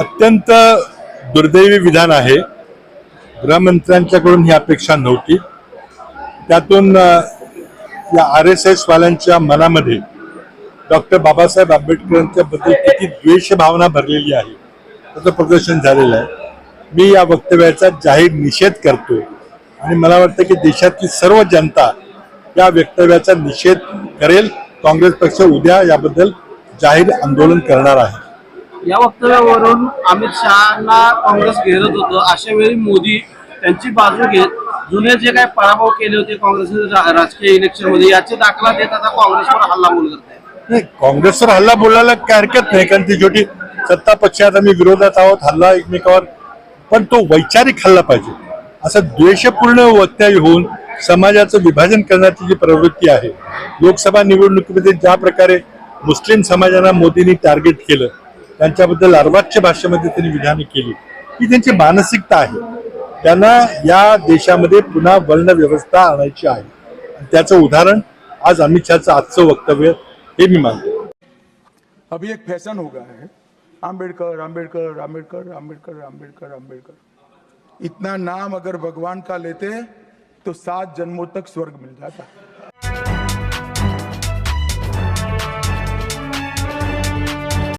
अत्यंत दुर्दैवी विधान आहे. गृहमंत्र्यांच्याकडून ही अपेक्षा नव्हती. त्यातून या आर एस एसवाल्यांच्या मनामध्ये डॉक्टर बाबासाहेब आंबेडकरांच्या बद्दल किती द्वेष भावना भरलेली आहे त्याचं प्रदर्शन झालेलं आहे. मी या वक्तव्याचा जाहीर निषेध करतो आणि मला वाटतं की देशातली सर्व जनता या वक्तव्याचा निषेध करेल. काँग्रेस पक्ष उद्या याबद्दल जाहीर आंदोलन करणार आहे. या वक्तव्यावरून अमित शहाना काँग्रेस घेरत होतं. अशा वेळी मोदी त्यांची बाजू घेत जुने जे काही पराभव केले होते काँग्रेसने राजकीय इलेक्शनमध्ये याचे दाखला देत आता काँग्रेसवर हल्ला बोल करत नाही काँग्रेसवर हल्ला बोलायला काय हरकत नाही कारण ती छोटी सत्ता पक्षात आम्ही विरोधात आहोत हल्ला एकमेकावर पण तो वैचारिक हल्ला पाहिजे. असं द्वेषपूर्ण वक्तव्य होऊन समाजाचं विभाजन करण्याची जी प्रवृत्ती आहे लोकसभा निवडणुकीमध्ये ज्या प्रकारे मुस्लिम समाजाला मोदींनी टार्गेट केलं त्यांच्याबद्दल अर्वाच्य भाषेमध्ये त्यांनी विधाने केली. ही त्यांची मानसिकता आहे. त्यांना या देशामध्ये पुन्हा वर्ण व्यवस्था आणायची आहे. त्याचं उदाहरण आज अमित शहाचं आजचं वक्तव्य हे मी मानतो. अभी एक फॅशन हो गया है. आंबेडकर आंबेडकर आंबेडकर आंबेडकर आंबेडकर आंबेडकर. इतना नाम अगर भगवान का लेते तो सात जन्मों तक स्वर्ग मिल जाता।